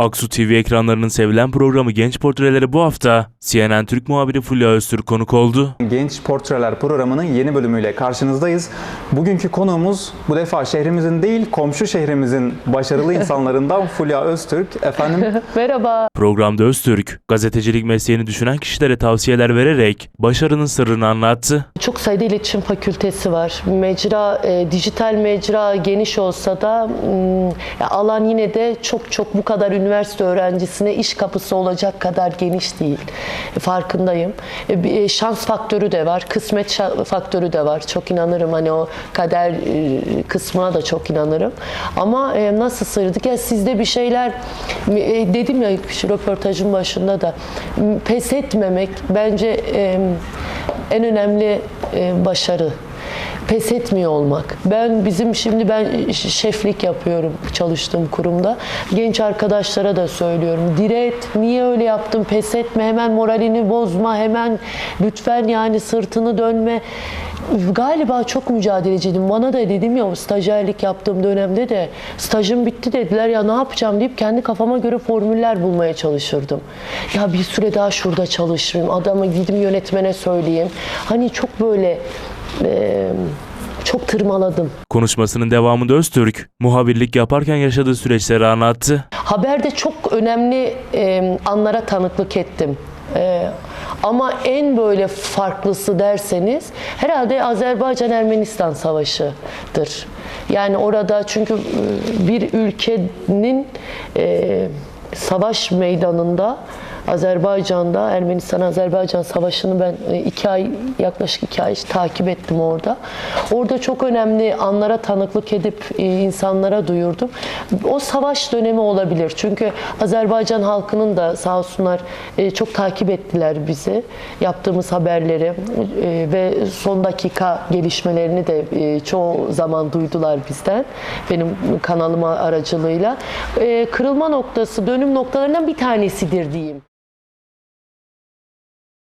Aksu TV ekranlarının sevilen programı Genç Portreleri bu hafta CNN Türk muhabiri Fulya Öztürk konuk oldu. Genç Portreler programının yeni bölümüyle karşınızdayız. Bugünkü konuğumuz bu defa şehrimizin değil komşu şehrimizin başarılı insanlarından Fulya Öztürk. Efendim Merhaba. Programda Öztürk, gazetecilik mesleğini düşünen kişilere tavsiyeler vererek başarının sırrını anlattı. Çok sayıda iletişim fakültesi var. Mecra, e, dijital mecra geniş olsa da m, alan yine de çok çok bu kadar üniversite öğrencisine iş kapısı olacak kadar geniş değil. E, farkındayım. E, e, şans faktörü de var, kısmet faktörü de var. Çok inanırım hani o kader kısmına da çok inanırım. Ama nasıl sırdık ya sizde bir şeyler dedim ya şu röportajın başında da pes etmemek bence en önemli başarı. Pes etmiyor olmak. Ben bizim şimdi ben şeflik yapıyorum çalıştığım kurumda. Genç arkadaşlara da söylüyorum. Diret, niye öyle yaptın? Pes etme, hemen moralini bozma, hemen lütfen yani sırtını dönme. Galiba çok mücadeleciydim. Bana da dedim ya stajyerlik yaptığım dönemde de stajım bitti dediler ya ne yapacağım deyip kendi kafama göre formüller bulmaya çalışırdım. Ya bir süre daha şurada çalışayım, adamı gidip yönetmene söyleyeyim. Hani çok böyle e, çok tırmaladım. Konuşmasının devamında Öztürk, muhabirlik yaparken yaşadığı süreçleri anlattı. Haberde çok önemli e, anlara tanıklık ettim. E, ama en böyle farklısı derseniz herhalde Azerbaycan-Ermenistan savaşıdır. Yani orada çünkü bir ülkenin e, savaş meydanında Azerbaycan'da Ermenistan-Azerbaycan savaşını ben e, iki ay yaklaşık iki ay takip ettim orada. Orada çok önemli anlara tanıklık edip e, insanlara duyurdum. O savaş dönemi olabilir. Çünkü Azerbaycan halkının da sağ olsunlar e, çok takip ettiler bizi. Yaptığımız haberleri ve son dakika gelişmelerini de çoğu zaman duydular bizden. Benim kanalıma aracılığıyla. Kırılma noktası, dönüm noktalarından bir tanesidir diyeyim.